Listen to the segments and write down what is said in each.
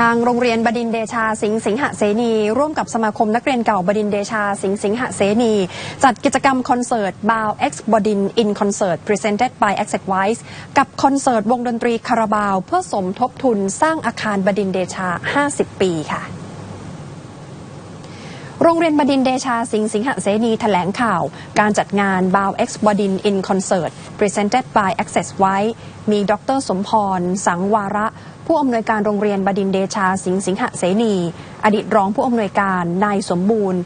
ทางโรงเรียนบดินเดชาสิงห์สิงหเสนี ร่วมกับสมาคมนักเรียนเก่าบดินเดชาสิงห์สิงหเสนี จัดกิจกรรมคอนเสิร์ต Bow X บดิน in Concert Presented by Access Wise กับคอนเสิร์ตวงดนตรีคาราบาว เพื่อสมทบทุนสร้างอาคารบดินเดชา 50 ปีค่ะ โรงเรียนบดินเดชาสิงห์สิงหเสนีแถลงข่าว การจัดงาน Bow X บดิน in Concert Presented by Access Wise มีดรสมพร สังวาระ ผู้อำนวยการโรงเรียนบดินเดชาสิงห์สิงหเสนี อดีตรองผู้อำนวยการ นายสมบูรณ์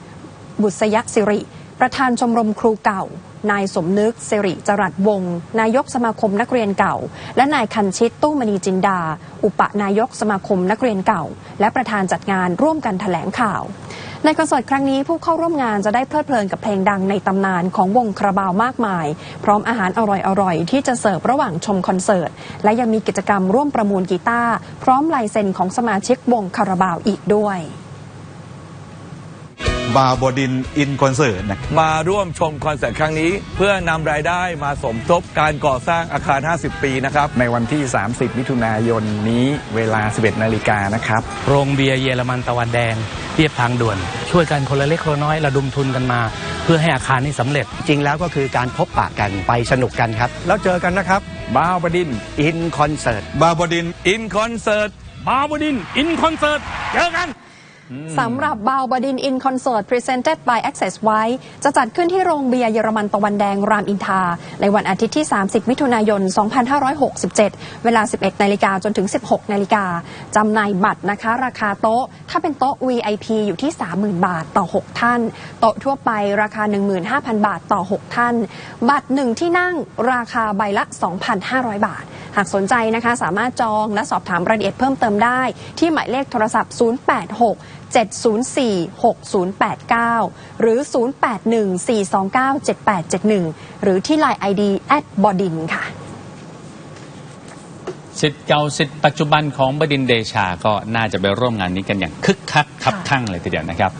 บุษยสิริ ประธานชมรมครูเก่า นายสมนึกสิริจรัสวงศ์นายกสมาคมนักเรียนเก่า และนายคันชิตตู้มณีจินดา อุปนายกสมาคมนักเรียนเก่า และประธานจัดงานร่วมกันแถลงข่าว ในคอนเสิร์ตครั้งนี้ผู้เข้าร่วมงานจะได้เพลิดเพลินกับเพลงดังในตำนานของวงคาราบาวมากมาย พร้อมอาหารอร่อยๆ ที่จะเสิร์ฟระหว่างชมคอนเสิร์ต และยังมีกิจกรรมร่วมประมูลกีตาร์พร้อมลายเซ็นของสมาชิกวงคาราบาวอีกด้วย บาบดินอินคอนเสิร์ตนะมาร่วมชมคอนเสิร์ตครั้งนี้ เพื่อนำรายได้มาสมทบการก่อสร้างอาคาร 50 ปีนะครับ ในวันที่ 30 มิถุนายนนี้เวลา 11 นาฬิกานะครับ โรงเบียร์เยอรมันตะวันแดงเรียบทางด่วน ช่วยกันคนละเล็กคนละน้อยระดมทุนกันมา เพื่อให้อาคารนี้สำเร็จ จริงแล้วก็คือการพบปะกันไปสนุกกันครับ แล้วเจอกันนะครับบ้าวบดินอินคอนเสิร์ตบาบดินอินคอนเสิร์ตบาวดินอินคอนเสิร์ตเจอกัน สำหรับบาวบดินอินคอนเสิร์ต Presented by Access ไว้จะจัดขึ้นที่โรงเบียร์เยอรมันตะวันแดงรามอินทา ในวันอาทิตย์ที่ 30 มิถุนายน 2567 เวลา 11 นาฬิกาจนถึง 16 นาฬิกาจำหน่ายบัตรนะคะ ราคาโต๊ะ ถ้าเป็นโต๊ะ VIP อยู่ที่ 30,000 บาทต่อ 6 ท่าน โต๊ะทั่วไปราคา 15,000 บาทต่อ 6 ท่าน บัตร 1 ที่นั่งราคาใบละ 2,500 บาท หากสนใจนะคะสามารถจองและสอบถามรายละเอียดเพิ่มเติมได้ ที่หมายเลขโทรศัพท์ 086 704 6089 หรือ 081 429 7871 หรือที่ Line ID b o d i n ค่ะสิทธิ์เก่าสิทธิ์ปัจจุบันของบดินทร์เดชาก็น่าจะไปร่วมงานนี้กันอย่างคึกคักคับค่ะข้างเลยทีเดียวนะครับ